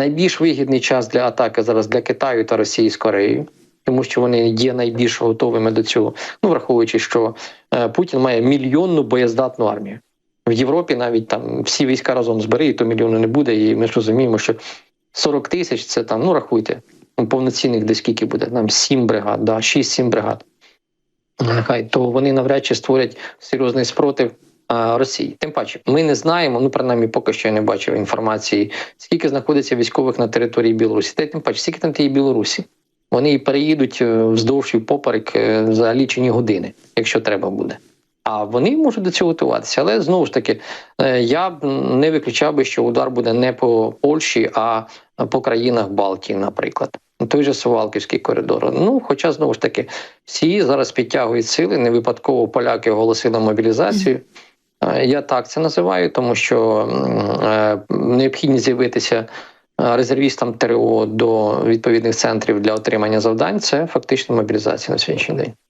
Найбільш вигідний час для атаки зараз для Китаю та Росії з Кореєю, тому що вони є найбільш готовими до цього. Ну враховуючи, що е, Путін має мільйонну боєздатну армію. В Європі навіть там всі війська разом збери, і то мільйону не буде. І ми ж розуміємо, що 40 тисяч це там, ну рахуйте, ну, повноцінних десь скільки буде, там 7 бригад, да, 6-7 бригад. Нехай то вони навряд чи створять серйозний спротив Росії. Тим паче, ми не знаємо, ну принаймні поки що я не бачив інформації, скільки знаходиться військових на території Білорусі. Та тим паче, скільки там тієї Білорусі. Вони і переїдуть е, вздовж і поперек е, за лічені години, якщо треба буде. А вони можуть до цього готуватися. Але знову ж таки, е, я б не виключав би, що удар буде не по Польщі, а по країнах Балтії, наприклад. Той же Сувалківський коридор. Ну, хоча знову ж таки, всі зараз підтягують сили. Не випадково поляки оголосили мобілізацію. Е, Я так це називаю, тому що е, необхідність з'явитися е, резервістам ТРО до відповідних центрів для отримання завдань це фактично мобілізація на сьогоднішній день.